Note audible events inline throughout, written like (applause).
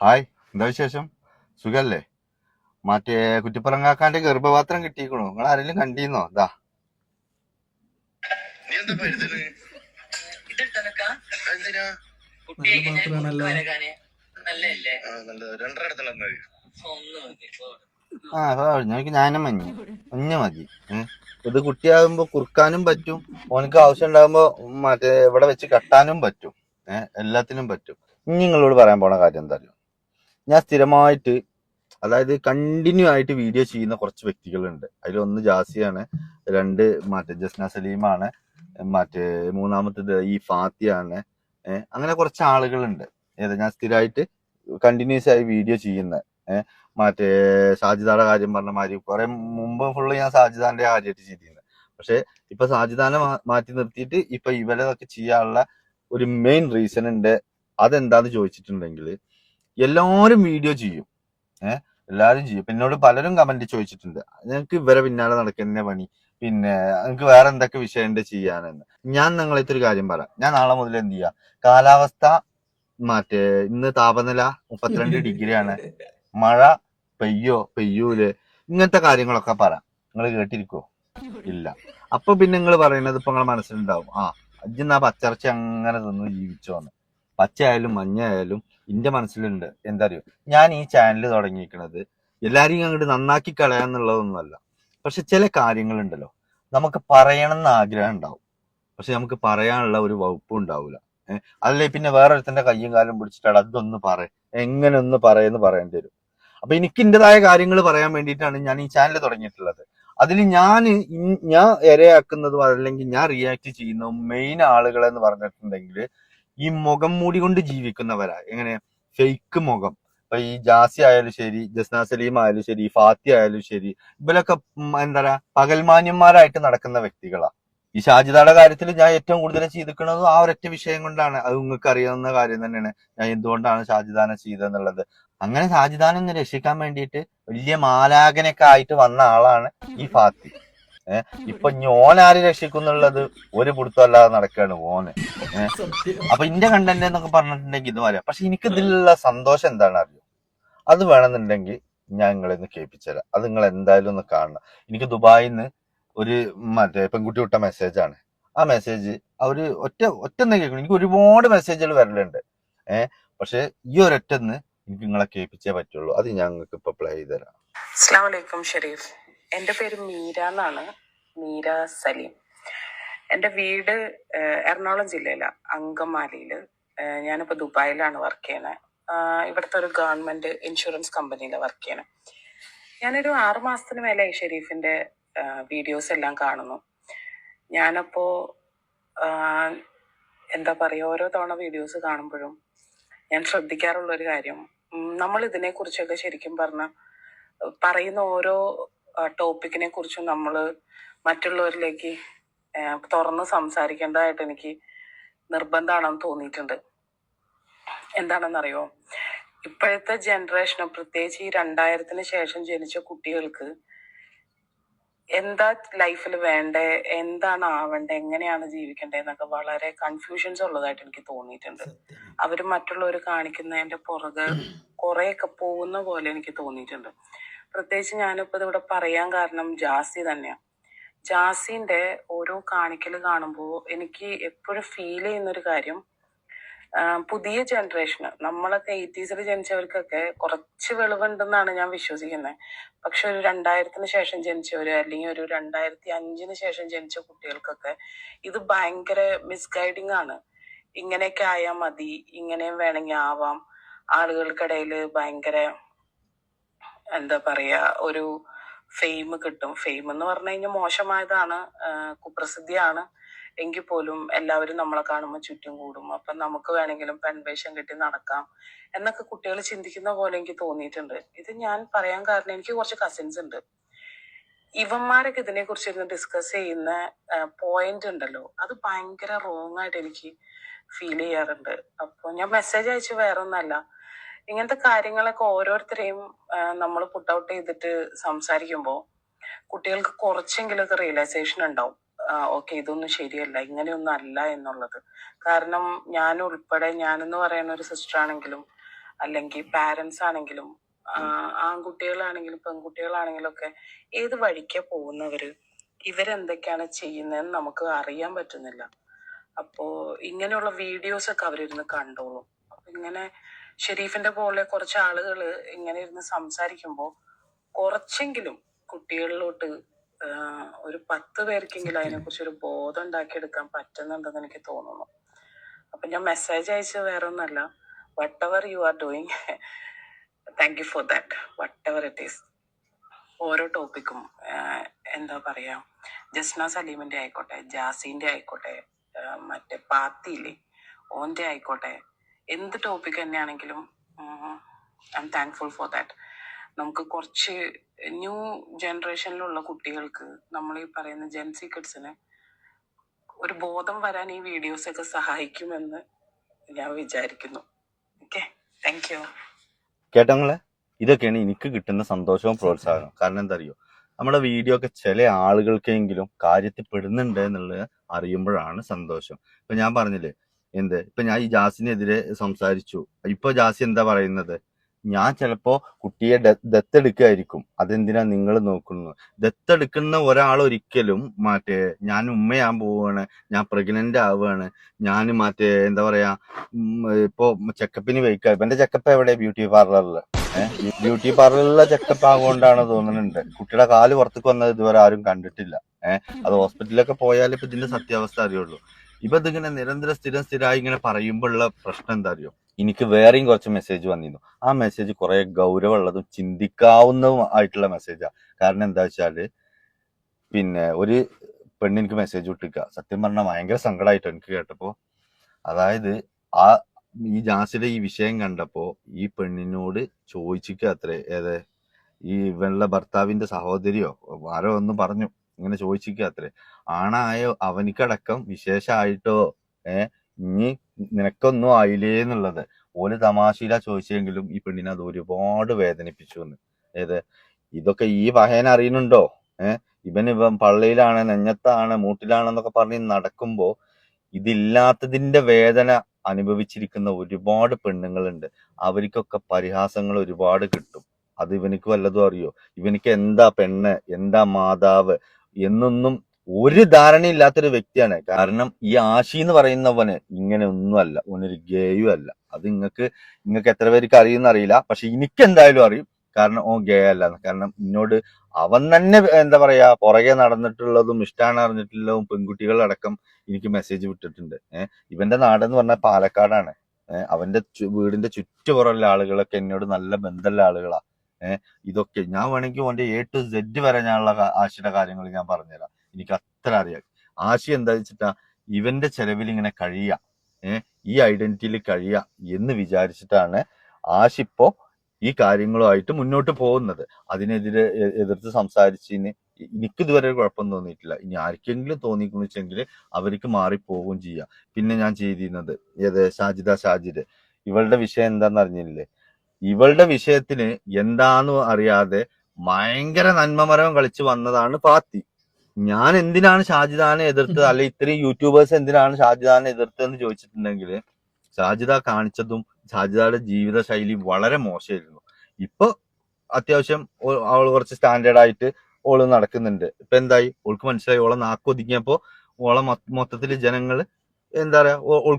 Hi എന്താ വിശേഷം? സുഖല്ലേ? മറ്റേ കുറ്റിപ്പറങ്ങാക്കാന്റെ ഗർഭപാത്രം കിട്ടിയിക്കണു. നിങ്ങൾ ആരെങ്കിലും കണ്ടീന്നോ ദാ. ആ നല്ലത്. രണ്ടര അടുത്തുള്ള മതി ഒന്ന് മതി ആ അതാ ഞങ്ങൾക്ക് ഞാനും മഞ്ഞ. മഞ്ഞ മതി. ഇത് കുട്ടിയാകുമ്പോ കുറുക്കാനും പറ്റും. ഓനക്ക് ആവശ്യം ഉണ്ടാകുമ്പോ മറ്റേ ഇവിടെ വെച്ച് കെട്ടാനും പറ്റും. ഏഹ് എല്ലാത്തിനും പറ്റും. ഇനി നിങ്ങളോട് പറയാൻ പോണ കാര്യം എന്താ അറിയോ? ഞാൻ സ്ഥിരമായിട്ട് അതായത് കണ്ടിന്യൂ ആയിട്ട് വീഡിയോ ചെയ്യുന്ന കുറച്ച് വ്യക്തികളുണ്ട്. അതിലൊന്ന് ജാസിയാണ് രണ്ട് മറ്റേ ജസ്ന സലീമാണ് മറ്റേ മൂന്നാമത്തേത് ഈ ഫാത്തിയാണ് അങ്ങനെ കുറച്ച് ആളുകളുണ്ട്. ഏതാ ഞാൻ സ്ഥിരമായിട്ട് കണ്ടിന്യൂസ് ആയി വീഡിയോ ചെയ്യുന്ന മറ്റേ സാജിദയുടെ കാര്യം പറഞ്ഞ മാതിരി കുറെ മുമ്പ് ഫുള്ള് ഞാൻ സാജിദാന്റെ കാര്യമായിട്ട് ചെയ്തിരുന്നത്. പക്ഷെ ഇപ്പൊ സാജിദാനെ മാറ്റി നിർത്തിയിട്ട് ഇപ്പൊ ഇവരതൊക്കെ ചെയ്യാനുള്ള ഒരു മെയിൻ റീസൺ ഉണ്ട്. അതെന്താന്ന് ചോദിച്ചിട്ടുണ്ടെങ്കിൽ എല്ലാവരും വീഡിയോ ചെയ്യും. ഏഹ് എല്ലാവരും ചെയ്യും. പിന്നെ എന്നോട് പലരും കമന്റ് ചോദിച്ചിട്ടുണ്ട്. നിങ്ങൾക്ക് ഇവരെ പിന്നാലെ നടക്കുന്ന പണി. പിന്നെ നിങ്ങൾക്ക് വേറെ എന്തൊക്കെ വിഷയമുണ്ട് ചെയ്യാനെന്ന്. ഞാൻ നിങ്ങളെ ഒരു കാര്യം പറയാം. ഞാൻ നാളെ മുതൽ എന്ത് ചെയ്യാം? കാലാവസ്ഥ മറ്റേ ഇന്ന് താപനില മുപ്പത്തിരണ്ട് ഡിഗ്രിയാണ്. മഴ പെയ്യോ? പെയ്യൂൽ? ഇങ്ങനത്തെ കാര്യങ്ങളൊക്കെ പറ നിങ്ങൾ കേട്ടിരിക്കോ ഇല്ല. അപ്പൊ പിന്നെ നിങ്ങൾ പറയുന്നത് ഇപ്പൊ നിങ്ങളെ മനസ്സിലുണ്ടാവും. ആ അജ്ജെന്നാ പച്ചറച്ചി അങ്ങനെ തിന്ന് ജീവിച്ചോന്ന്. പച്ചയായാലും മഞ്ഞയായാലും എന്റെ മനസ്സിലുണ്ട്. എന്താ അറിയോ ഞാൻ ഈ ചാനൽ തുടങ്ങിയിരിക്കുന്നത് എല്ലാരെയും അങ്ങോട്ട് നന്നാക്കി കളയാന്നുള്ളതൊന്നുമല്ല പക്ഷെ ചില കാര്യങ്ങളുണ്ടല്ലോ. നമുക്ക് പറയണമെന്ന് ആഗ്രഹം ഉണ്ടാവും. പക്ഷെ നമുക്ക് പറയാനുള്ള ഒരു വകുപ്പും ഉണ്ടാവില്ല അല്ലേ? പിന്നെ വേറൊരുത്തന്റെ കയ്യും കാലും പിടിച്ചിട്ട് അതൊന്ന് പറ. എങ്ങനെ ഒന്ന് പറയെന്ന് പറയേണ്ടി വരും. അപ്പൊ എനിക്ക് എന്റേതായ കാര്യങ്ങൾ പറയാൻ വേണ്ടിയിട്ടാണ് ഞാൻ ഈ ചാനൽ തുടങ്ങിയിട്ടുള്ളത്. അതിൽ ഞാൻ ഞാൻ ഇരയാക്കുന്നതും അല്ലെങ്കിൽ ഞാൻ റിയാക്ട് ചെയ്യുന്നതും മെയിൻ ആളുകളെന്ന് പറഞ്ഞിട്ടുണ്ടെങ്കിൽ ഈ മുഖം മൂടി കൊണ്ട് ജീവിക്കുന്നവരാ. എങ്ങനെ? ഫേക്ക് മുഖം. ഇപ്പൊ ഈ ജാസി ആയാലും ശരി ജസ്ന സലീം ആയാലും ശരി ഫാത്തി ആയാലും ശരി ഇവരൊക്കെ എന്താ പറയാ പകൽമാന്യന്മാരായിട്ട് നടക്കുന്ന വ്യക്തികളാ. ഈ ഷാജിദയുടെ കാര്യത്തിൽ ഞാൻ ഏറ്റവും കൂടുതൽ ചെയ്തിരിക്കുന്നത് ആ ഒരൊറ്റ വിഷയം കൊണ്ടാണ്. അത് നിങ്ങൾക്ക് അറിയാവുന്ന കാര്യം തന്നെയാണ്. ഞാൻ എന്തുകൊണ്ടാണ് ഷാജിദാനെ ചെയ്തതെന്നുള്ളത്. അങ്ങനെ ഷാജിദാനെ ഒന്ന് രക്ഷിക്കാൻ വേണ്ടിയിട്ട് വലിയ മാലാകനൊക്കെ ആയിട്ട് വന്ന ആളാണ് ഈ ഫാത്തി. ഏഹ് ഇപ്പൊ ഞോൻ ആര് രക്ഷിക്കുന്നുള്ളത് ഒരു പിടുത്തമല്ലാതെ നടക്കുകയാണ് ഓന്. സത്യം. അപ്പൊ ഇന്റെ കണ്ടന്റ് എന്നൊക്കെ പറഞ്ഞിട്ടുണ്ടെങ്കിൽ ഇത് പറയാം പക്ഷെ എനിക്ക് ഇതിലുള്ള സന്തോഷം എന്താണ് അറിയോ? അത് വേണമെന്നുണ്ടെങ്കിൽ ഞാൻ നിങ്ങളെ ഒന്ന് കേൾപ്പിച്ചുതരാം. അത് നിങ്ങൾ എന്തായാലും ഒന്ന് കാണണം. എനിക്ക് ദുബായിൽ നിന്ന് ഒരു മറ്റേ പെൺകുട്ടി വിട്ട മെസ്സേജാണ്. ആ മെസ്സേജ് അവർ ഒറ്റ ഒറ്റ കേൾക്കണം. എനിക്ക് ഒരുപാട് മെസ്സേജുകൾ വരലുണ്ട്. ഏഹ് പക്ഷെ ഈ ഒരൊറ്റന്ന് എനിക്ക് നിങ്ങളെ കേൾപ്പിച്ചേ പറ്റുള്ളൂ. അത് ഞാൻ നിങ്ങൾക്ക് ഇപ്പൊ പ്ലേ ചെയ്ത് തരാം അസ്സാം വലൈക്കും ഷെരീഫ്. എന്റെ പേര് മീര എന്നാണ്. മീര സലീം. എന്റെ വീട് എറണാകുളം ജില്ലയിലാണ് അങ്കമാലിയിൽ ഞാനിപ്പോൾ ദുബായിലാണ് വർക്ക് ചെയ്യണേ ഇവിടുത്തെ ഒരു ഗവൺമെന്റ് ഇൻഷുറൻസ് കമ്പനിയിലാണ് വർക്ക് ചെയ്യണേ ഞാനൊരു ആറ് മാസത്തിന് മേലെ ഷെരീഫിന്റെ വീഡിയോസ് എല്ലാം കാണുന്നു. ഞാനപ്പോൾ എന്താ പറയുക ഓരോ തവണ വീഡിയോസ് കാണുമ്പോഴും ഞാൻ ശ്രദ്ധിക്കാറുള്ള ഒരു കാര്യം നമ്മൾ ഇതിനെക്കുറിച്ചൊക്കെ ശരിക്കും പറഞ്ഞാൽ പറയുന്ന ഓരോ ടോപ്പിക്കിനെ കുറിച്ചും നമ്മൾ മറ്റുള്ളവരിലേക്ക് തുറന്ന് സംസാരിക്കേണ്ടതായിട്ട് എനിക്ക് നിർബന്ധമാണെന്ന് തോന്നിയിട്ടുണ്ട്. എന്താണെന്നറിയോ ഇപ്പോഴത്തെ ജനറേഷന് പ്രത്യേകിച്ച് ഈ രണ്ടായിരത്തിന് ശേഷം ജനിച്ച കുട്ടികൾക്ക് എന്താ ലൈഫിൽ വേണ്ടേ എന്താണ് ആവേണ്ടത് എങ്ങനെയാണ് ജീവിക്കേണ്ടത് എന്നൊക്കെ വളരെ കൺഫ്യൂഷൻസ് ഉള്ളതായിട്ട് എനിക്ക് തോന്നിയിട്ടുണ്ട്. അവർ അവർ മറ്റുള്ളവർ കാണിക്കുന്നതിന്റെ പുറകെ കുറെയൊക്കെ പോകുന്ന പോലെ എനിക്ക് തോന്നിയിട്ടുണ്ട്. പ്രത്യേകിച്ച് ഞാനിപ്പോ ഇതിവിടെ പറയാൻ കാരണം ജാസി തന്നെയാണ് ജാസിന്റെ ഓരോ കാണിക്കൽ കാണുമ്പോൾ എനിക്ക് എപ്പോഴും ഫീൽ ചെയ്യുന്ന ഒരു കാര്യം പുതിയ ജനറേഷന് നമ്മളൊക്കെ എയ്റ്റീസിൽ ജനിച്ചവർക്കൊക്കെ കുറച്ച് വെളിവുണ്ടെന്നാണ് ഞാൻ വിശ്വസിക്കുന്നത് പക്ഷെ ഒരു രണ്ടായിരത്തിന് ശേഷം ജനിച്ചവര് അല്ലെങ്കിൽ ഒരു രണ്ടായിരത്തി അഞ്ചിന് ശേഷം ജനിച്ച കുട്ടികൾക്കൊക്കെ ഇത് ഭയങ്കര മിസ്ഗൈഡിങ് ആണ്. ഇങ്ങനെയൊക്കെ ആയാൽ മതി ഇങ്ങനെയും വേണമെങ്കിൽ ആവാം. ആളുകൾക്കിടയിൽ ഭയങ്കര എന്താ പറയാ ഒരു ഫെയിം കിട്ടും. ഫെയിം എന്ന് പറഞ്ഞു കഴിഞ്ഞാൽ മോശമായതാണ് കുപ്രസിദ്ധിയാണ്. എങ്കിൽ പോലും എല്ലാവരും നമ്മളെ കാണുമ്പോൾ ചുറ്റും കൂടും. അപ്പൊ നമുക്ക് വേണമെങ്കിലും പെൺവേഷം കെട്ടി നടക്കാം എന്നൊക്കെ കുട്ടികൾ ചിന്തിക്കുന്ന പോലെ എനിക്ക് തോന്നിയിട്ടുണ്ട്. ഇത് ഞാൻ പറയാൻ കാരണം എനിക്ക് കുറച്ച് കസിൻസ് ഉണ്ട്. ഇവന്മാരൊക്കെ ഇതിനെ കുറിച്ച് ഇരുന്ന് ഡിസ്കസ് ചെയ്യുന്ന പോയിന്റ് ഉണ്ടല്ലോ. അത് ഭയങ്കര റോങ് ആയിട്ട് എനിക്ക് ഫീൽ ചെയ്യാറുണ്ട്. അപ്പൊ ഞാൻ മെസ്സേജ് അയച്ചു വേറെ ഒന്നല്ല ഇങ്ങനത്തെ കാര്യങ്ങളൊക്കെ ഓരോരുത്തരെയും നമ്മൾ പുട്ട് ഔട്ട് ചെയ്തിട്ട് സംസാരിക്കുമ്പോൾ കുട്ടികൾക്ക് കുറച്ചെങ്കിലൊക്കെ റിയലൈസേഷൻ ഉണ്ടാവും. ഓക്കെ ഇതൊന്നും ശരിയല്ല ഇങ്ങനെയൊന്നും അല്ല എന്നുള്ളത്. കാരണം ഞാൻ ഉൾപ്പെടെ ഞാനെന്ന് പറയുന്ന ഒരു സിസ്റ്റർ ആണെങ്കിലും അല്ലെങ്കിൽ പാരൻസ് ആണെങ്കിലും ആൺകുട്ടികളാണെങ്കിലും പെൺകുട്ടികളാണെങ്കിലും ഒക്കെ ഏത് വഴിക്കാ പോകുന്നവര് ഇവരെന്തൊക്കെയാണ് ചെയ്യുന്നതെന്ന് നമുക്ക് അറിയാൻ പറ്റുന്നില്ല. അപ്പോ ഇങ്ങനെയുള്ള വീഡിയോസ് ഒക്കെ അവരിരുന്ന് കണ്ടോളും. അപ്പൊ ഇങ്ങനെ ഷെരീഫിന്റെ പോലെ കുറച്ച് ആളുകൾ ഇങ്ങനെ ഇരുന്ന് സംസാരിക്കുമ്പോൾ കുറച്ചെങ്കിലും കുട്ടികളിലോട്ട് ഒരു പത്ത് പേർക്കെങ്കിലും അതിനെക്കുറിച്ച് ഒരു ബോധം ഉണ്ടാക്കിയെടുക്കാൻ പറ്റുന്നുണ്ടെന്ന് എനിക്ക് തോന്നുന്നു. അപ്പൊ ഞാൻ മെസ്സേജ് അയച്ച് വേറെ ഒന്നല്ല whatever you are doing thank you for that whatever it is ഓരോ ടോപ്പിക്കും എന്താ പറയാ ജസ്ന സലീമിന്റെ ആയിക്കോട്ടെ ജാസിന്റെ ആയിക്കോട്ടെ മറ്റേ പാത്തിയില്ലേ ഓന്റെ ആയിക്കോട്ടെ എന്ത് ടോപ്പിക് തന്നെയാണെങ്കിലും I'm thankful for that നമുക്ക് കുറച്ച് ന്യൂ ജനറേഷനിലുള്ള കുട്ടികൾക്ക് നമ്മൾ ഈ പറയുന്ന ജെൻസി കിഡ്സിന് ഒരു ബോധം വരാൻ ഈ വീഡിയോസ് ഒക്കെ സഹായിക്കുമെന്ന് ഞാൻ വിചാരിക്കുന്നു. ഓക്കെ താങ്ക് യു കേട്ടങ്ങളെ ഇതൊക്കെയാണ് എനിക്ക് കിട്ടുന്ന സന്തോഷവും പ്രോത്സാഹനവും. കാരണം എന്താ അറിയോ നമ്മുടെ വീഡിയോ ഒക്കെ ചില ആളുകൾക്കെങ്കിലും കാര്യത്തിൽ പെടുന്നുണ്ട് എന്നുള്ളത് അറിയുമ്പോഴാണ് സന്തോഷം. ഇപ്പൊ ഞാൻ പറഞ്ഞില്ലേ എന്ത്? ഇപ്പൊ ഞാൻ ഈ ജാസിനെതിരെ സംസാരിച്ചു. ഇപ്പൊ ജാസി എന്താ പറയുന്നത്? ഞാൻ ചിലപ്പോ കുട്ടിയെ ദത്തെടുക്കായിരിക്കും. അതെന്തിനാ നിങ്ങൾ നോക്കുന്നത്? ദത്തെടുക്കുന്ന ഒരാൾ ഒരിക്കലും മറ്റേ ഞാൻ ഉമ്മയാൻ പോവാണ് ഞാൻ പ്രഗ്നന്റ് ആവുകയാണ് ഞാൻ മറ്റേ എന്താ പറയാ ഇപ്പോ ഇപ്പൊ ചെക്കപ്പിന് വയ്ക്കുക എന്റെ ചെക്കപ്പ് എവിടെ? ബ്യൂട്ടി പാർലറിൽ ബ്യൂട്ടി പാർലറിലെ ചെക്കപ്പ് ആകൊണ്ടാണ് തോന്നുന്നുണ്ട് കുട്ടിയുടെ കാൽ പുറത്തേക്ക് വന്നത് ഇതുവരെ ആരും കണ്ടിട്ടില്ല. ഏഹ് അത് ഹോസ്പിറ്റലിലൊക്കെ പോയാലേ ഇപ്പൊ ഇതിന്റെ സത്യാവസ്ഥ അറിയുള്ളൂ. ഇപ്പൊ ഇതിങ്ങനെ നിരന്തരം സ്ഥിരം സ്ഥിരമായി ഇങ്ങനെ പറയുമ്പോഴുള്ള പ്രശ്നം എന്താ അറിയോ എനിക്ക് വേറെയും കുറച്ച് മെസ്സേജ് വന്നിരുന്നു. ആ മെസ്സേജ് കുറെ ഗൗരവമുള്ളതും ചിന്തിക്കാവുന്നതും ആയിട്ടുള്ള മെസ്സേജാ കാരണം എന്താ വെച്ചാൽ പിന്നെ ഒരു പെണ്ണ് എനിക്ക് മെസ്സേജ് വിട്ടിക്ക സത്യം പറഞ്ഞാൽ ഭയങ്കര സങ്കടമായിട്ടോ എനിക്ക് കേട്ടപ്പോ. അതായത് ആ ഈ ജാസിലെ ഈ വിഷയം കണ്ടപ്പോ ഈ പെണ്ണിനോട് ചോദിച്ചിക്ക അത്രേ. ഏത്? ഈ വെള്ള ഭർത്താവിന്റെ സഹോദരിയോ? ആരോ ഒന്ന് പറഞ്ഞു. ഇങ്ങനെ ചോദിച്ചിക്ക അത്രേ. ആണായോ? അവനിക്കടക്കം വിശേഷമായിട്ടോ ഏ ഇനി നിനക്കൊന്നും ആയില്ലേ എന്നുള്ളത്. ഓൽ തമാശയില ചോദിച്ചെങ്കിലും ഈ പെണ്ണിനെ അത് ഒരുപാട് വേദനിപ്പിച്ചു എന്ന് ഏത്? ഇതൊക്കെ ഈ വഹേന അറിയുന്നുണ്ടോ? ഏർ ഇവൻ ഇവൻ പള്ളിയിലാണ് നെഞ്ഞത്താണ് മൂട്ടിലാണെന്നൊക്കെ പറഞ്ഞ് നടക്കുമ്പോ ഇതില്ലാത്തതിന്റെ വേദന അനുഭവിച്ചിരിക്കുന്ന ഒരുപാട് പെണ്ണുങ്ങളുണ്ട്. അവർക്കൊക്കെ പരിഹാസങ്ങൾ ഒരുപാട് കിട്ടും. അത് ഇവനിക്ക് വല്ലതും അറിയോ? ഇവനിക്ക് എന്താ പെണ്ണ്? എന്താ മാതാവ്? എന്നൊന്നും ഒരു ധാരണയില്ലാത്തൊരു വ്യക്തിയാണ്. കാരണം ഈ ആശി എന്ന് പറയുന്നവന് ഇങ്ങനെ ഒന്നുമല്ല. ഒന്നൊരു ഗേയും അല്ല. അത് നിങ്ങൾക്ക് നിങ്ങൾക്ക് എത്ര പേർക്ക് അറിയുന്ന അറിയില്ല. പക്ഷെ എനിക്ക് എന്തായാലും അറിയും. കാരണം ഓ ഗേ അല്ല. കാരണം എന്നോട് അവൻ തന്നെ എന്താ പറയാ പുറകെ നടന്നിട്ടുള്ളതും ഇഷ്ടമാണ് അറിഞ്ഞിട്ടുള്ളതും പെൺകുട്ടികളടക്കം എനിക്ക് മെസ്സേജ് വിട്ടിട്ടുണ്ട്. ഏഹ് ഇവന്റെ നാടെന്ന് പറഞ്ഞാൽ പാലക്കാടാണ്. അവന്റെ വീടിന്റെ ചുറ്റുപുറമുള്ള ആളുകളൊക്കെ എന്നോട് നല്ല ബന്ധമുള്ള ആളുകളാ. ഏഹ് ഇതൊക്കെ ഞാൻ വേണമെങ്കിൽ ഓന്റെ എ ടു സെഡ് വരെ ഞാനുള്ള ആശയുടെ കാര്യങ്ങൾ ഞാൻ പറഞ്ഞുതരാം. എനിക്ക് അത്ര അറിയാം. ആശയം എന്താ വെച്ചിട്ടാ ഇവന്റെ ചെലവിൽ ഇങ്ങനെ കഴിയുക ഏഹ് ഈ ഐഡന്റിറ്റിയിൽ കഴിയുക എന്ന് വിചാരിച്ചിട്ടാണ് ആശിപ്പോ ഈ കാര്യങ്ങളുമായിട്ട് മുന്നോട്ട് പോകുന്നത്. അതിനെതിരെ എതിർത്ത് സംസാരിച്ചതിന് എനിക്ക് ഇതുവരെ കുഴപ്പം തോന്നിയിട്ടില്ല. ഇനി ആർക്കെങ്കിലും തോന്നിക്കുന്നു വെച്ചെങ്കിൽ അവർക്ക് മാറിപ്പോവുകയും ചെയ്യാം. പിന്നെ ഞാൻ ചെയ്തിരുന്നത് ഏത്? ഷാജിദ ഷാജിദ് ഇവളുടെ വിഷയം എന്താന്ന് അറിഞ്ഞില്ലേ? ഇവളുടെ വിഷയത്തിന് എന്താന്ന് അറിയാതെ ഭയങ്കര നന്മമരം കളിച്ച് വന്നതാണ് ഫാത്തി. ഞാൻ എന്തിനാണ് ഷാജിദാനെ എതിർത്തത്? അല്ലെ ഇത്രയും യൂട്യൂബേഴ്സ് എന്തിനാണ് ഷാജിദാനെ എതിർത്തതെന്ന് ചോദിച്ചിട്ടുണ്ടെങ്കിൽ ഷാജിദ കാണിച്ചതും ഷാജിദയുടെ ജീവിത ശൈലി വളരെ മോശമായിരുന്നു. ഇപ്പൊ അത്യാവശ്യം അവൾ കുറച്ച് സ്റ്റാൻഡേർഡ് ആയിട്ട് ഓൾ നടക്കുന്നുണ്ട്. ഇപ്പൊ എന്തായി? ഓൾക്ക് മനസ്സിലായി. ഓളെ നാക്കൊതുങ്ങിയപ്പോ ഓളെ മൊത്തത്തിൽ ജനങ്ങൾ എന്താ പറയാ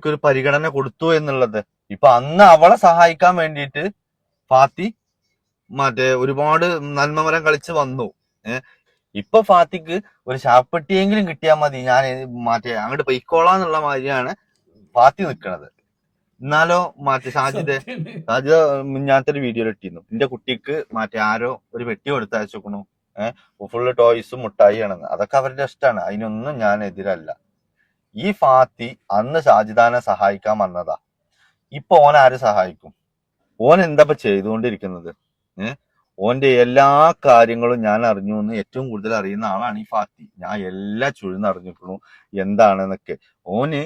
ഒരു പരിഗണന കൊടുത്തു എന്നുള്ളത്. ഇപ്പൊ അന്ന് അവളെ സഹായിക്കാൻ വേണ്ടിയിട്ട് ഫാത്തി മറ്റേ ഒരുപാട് നന്മമരം കളിച്ച് വന്നു. ഇപ്പൊ ഫാത്തിക്ക് ഒരു ശാപ്പെട്ടിയെങ്കിലും കിട്ടിയാൽ മതി. ഞാൻ മാറ്റി അങ്ങോട്ട് പൊയ്ക്കോളാന്നുള്ള മാതിരിയാണ് ഫാത്തി നിൽക്കണത് എന്നാലോ മറ്റേ സാജിദ് സാജിദ ഞാനത്തെ ഒരു വീഡിയോ ഇട്ടിരുന്നു. എന്റെ കുട്ടിക്ക് മറ്റേ ആരോ ഒരു പെട്ടി കൊടുത്ത് നോക്കണു ഏഹ് ഫുള്ള് ടോയ്സും മുട്ടായിയാണെന്ന്. അതൊക്കെ അവരുടെ ഇഷ്ടമാണ് അതിനൊന്നും ഞാൻ എതിരല്ല. ഈ ഫാത്തി അന്ന് ഷാജിദാനെ സഹായിക്കാൻ വന്നതാ. ഇപ്പൊ ഓൻ ആര് സഹായിക്കും? ഓൻ എന്താ ഇപ്പൊ ചെയ്തുകൊണ്ടിരിക്കുന്നത്? ഏഹ് ഓന്റെ എല്ലാ കാര്യങ്ങളും ഞാൻ അറിഞ്ഞു എന്ന് ഏറ്റവും കൂടുതൽ അറിയുന്ന ആളാണ് ഈ ഫാത്തി. ഞാൻ എല്ലാ അറിഞ്ഞിട്ടു എന്താണെന്നൊക്കെ. ഓന്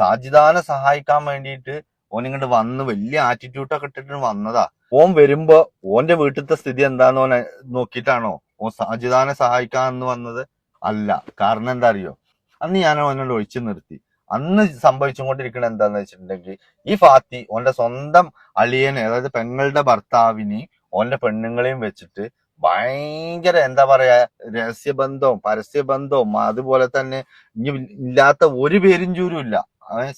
സാജിദാനെ സഹായിക്കാൻ വേണ്ടിയിട്ട് ഓൻ ഇങ്ങോട്ട് വന്ന് വലിയ ആറ്റിറ്റ്യൂഡൊക്കെ ഇട്ടിട്ട് വന്നതാ. ഓൻ വരുമ്പോ ഓന്റെ വീട്ടിലത്തെ സ്ഥിതി എന്താന്ന് ഓൻ നോക്കിയിട്ടാണോ ഓൻ സാജിദാനെ സഹായിക്കാൻ എന്ന് വന്നത്? അല്ല. കാരണം എന്താ അറിയോ? അന്ന് ഞാൻ ഓനോട് ഒഴിച്ചു നിർത്തി. അന്ന് സംഭവിച്ചുകൊണ്ടിരിക്കുന്നത് എന്താന്ന് വെച്ചിട്ടുണ്ടെങ്കിൽ ഈ ഫാത്തി ഓന്റെ സ്വന്തം അളിയനെ അതായത് പെങ്ങളുടെ ഭർത്താവിനെ ഓന്റെ പെണ്ണുങ്ങളെയും വെച്ചിട്ട് ഭയങ്കര എന്താ പറയാ രഹസ്യബന്ധവും പരസ്യബന്ധവും അതുപോലെ തന്നെ ഇനി ഇല്ലാത്ത ഒരു പേരും ചൂരും ഇല്ല.